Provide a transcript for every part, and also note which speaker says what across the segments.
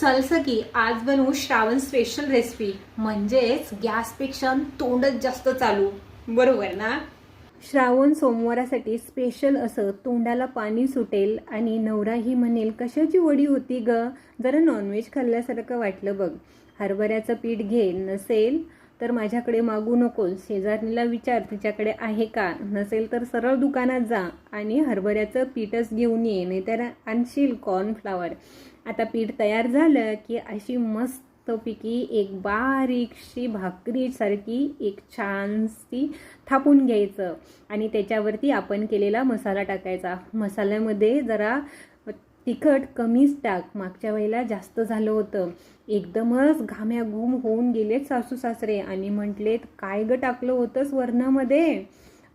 Speaker 1: चल की आज बनवू श्रावण स्पेशल रेसिपी म्हणजेच गॅसपेक्षा तोंडच जास्त चालू. बरोबर ना? श्रावण सोमवारासाठी स्पेशल असं तोंडाला पाणी सुटेल आणि नवराही म्हणेल कशाची वडी होती ग? जरा नॉनव्हेज खाल्ल्यासारखं वाटलं बघ. हरभऱ्याचं पीठ घे नसेल तर माझ्याकडे मागू नकोस. शेजारणीला विचार तिच्याकडे आहे का? नसेल तर सरळ दुकानात जा आणि हरभऱ्याचं पीठच घेऊन ये नाहीतर आणशील कॉर्नफ्लावर आता पीठ तयार झालं की अशी मस्तपैकी एक बारीकशी भाकरीसारखी एक छानशी थापून घ्यायचं. आणि त्याच्यावरती आपण केलेला मसाला टाकायचा. मसाल्यामध्ये जरा तिखट कमीच टाक. मागच्या वेळेला जास्त झालं होतं. एकदमच घाम्याघूम होऊन गेलेत सासू सासरे आणि म्हटलेत काय ग टाकलं होतंच वरणामध्ये?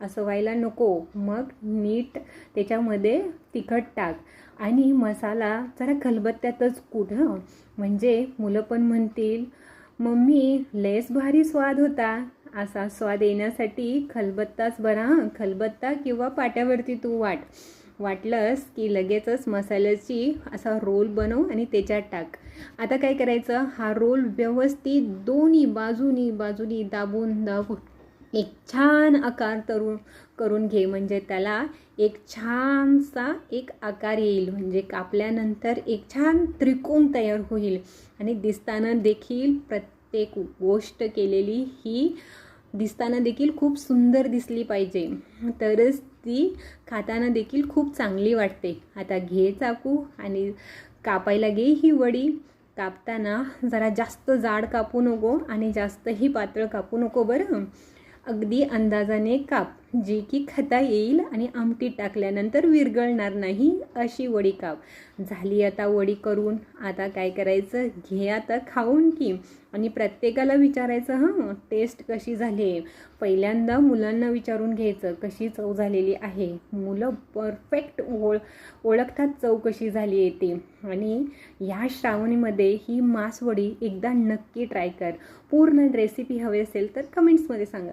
Speaker 1: असं व्हायला नको. मग नीट त्याच्यामध्ये तिखट टाक. आणि मसाला जरा खलबत्त्यातच कुठ? म्हणजे मुलं पण म्हणतील मम्मी लेस भारी स्वाद होता. असा स्वाद येण्यासाठी खलबत्ताच बरा खलबत्ता किंवा पाट्यावरती तू वाट. वाटलंस की लगेचच मसाल्याची असा रोल बनव आणि त्याच्यात टाक. आता काय करायचं? हा रोल व्यवस्थित दोन्ही बाजूनी बाजूनी दाबून दाबून एक छान आकार तरुण करून घे. म्हणजे त्याला एक छानसा एक आकार येईल. म्हणजे कापल्यानंतर एक छान त्रिकोण तयार होईल. आणि दिसताना देखील प्रत्येक गोष्ट केलेली ही दिसताना देखील खूप सुंदर दिसली पाहिजे. तरच ती खाताना देखील खूप चांगली वाटते. आता घे चाकू आणि कापायला घे ही वडी. कापताना जरा जास्त जाड कापू नको आणि जास्तही पातळ कापू नको बरं. अगदी अंदाजाने काप जी की खाता येईल आणि आमटी टाकल्यानंतर विरघळणार नाही अशी वडी काप. झाली आता वडी करून. आता काय करायचं? घे आता खाऊन की. आणि प्रत्येकाला विचारायचं हां टेस्ट कशी झाली? आहे पहिल्यांदा मुलांना विचारून घ्यायचं कशी चव झालेली आहे? मुलं परफेक्ट ओळ ओळखतात चव कशी झाली आहे ती. आणि ह्या श्रावणीमध्ये ही मासवडी एकदा नक्की ट्राय कर. पूर्ण रेसिपी हवी असेल तर कमेंट्समध्ये सांगा.